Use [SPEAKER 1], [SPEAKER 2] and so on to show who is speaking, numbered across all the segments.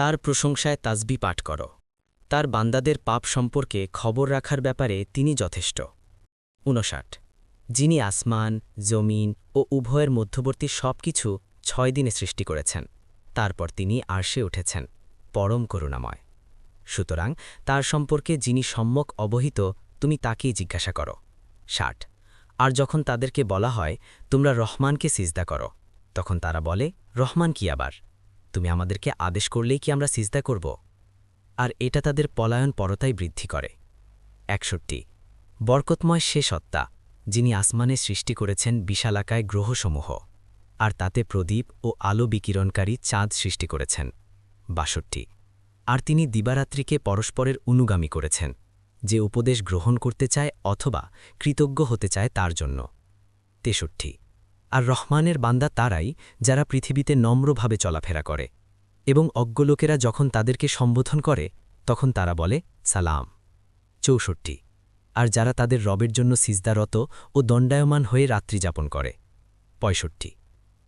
[SPEAKER 1] তার প্রশংসায় তাজবি পাঠ কর। তার বান্দাদের পাপ সম্পর্কে খবর রাখার ব্যাপারে তিনি যথেষ্ট। উনষাট যিনি আসমান, জমিন ও উভয়ের মধ্যবর্তী সব কিছু ছয় দিনে সৃষ্টি করেছেন। তারপর তিনি আরশে উঠেছেন, পরম করুণাময়। সুতরাং তার সম্পর্কে যিনি সম্যক অবহিত, তুমি তাকেই জিজ্ঞাসা করো। ষাট। আর যখন তাদেরকে বলা হয়, তোমরা রহমানকে সিজদা করো, তখন তারা বলে, রহমান কি আবার? তুমি আমাদেরকে আদেশ করলেই কি আমরা সিজদা করব? আর এটা তাদের পলায়ন পরতাই বৃদ্ধি করে। একষট্টি, বরকতময় সে সত্তা, যিনি আসমানে সৃষ্টি করেছেন বিশালাকায় গ্রহসমূহ, আর তাতে প্রদীপ ও আলো বিকিরণকারী চাঁদ সৃষ্টি করেছেন। বাষট্টি, আর তিনি দিবারাত্রিকে পরস্পরের অনুগামী করেছেন, যে উপদেশ গ্রহণ করতে চায় অথবা কৃতজ্ঞ হতে চায় তার জন্য। তেষট্টি আর রহমানের বান্দা তারাই যারা পৃথিবীতে নম্রভাবে চলাফেরা করে। এবং অজ্ঞলোকেরা যখন তাদেরকে সম্বোধন করে, তখন তারা বলে, সালাম। চৌষট্টি। আর যারা তাদের রবের জন্য সিজদারত ও দণ্ডায়মান হয়ে রাত্রি যাপন করে, পঁয়ষট্টি।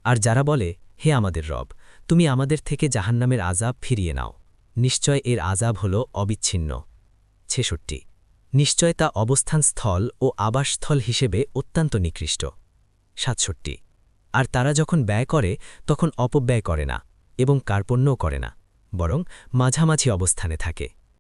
[SPEAKER 1] আর যারা বলে, হে আমাদের রব, তুমি আমাদের থেকে জাহান্নামের আজাব ফিরিয়ে নাও। নিশ্চয় এর আজাব হল অবিচ্ছিন্ন। ছেষট্টি। নিশ্চয় তা অবস্থানস্থল ও আবাসস্থল হিসেবে অত্যন্ত নিকৃষ্ট। সাতষট্টি। আর তারা যখন ব্যয় করে, তখন অপব্যয় করে না এবং কার্পণ্যও করে না, বরং মাঝামাঝি অবস্থানে থাকে।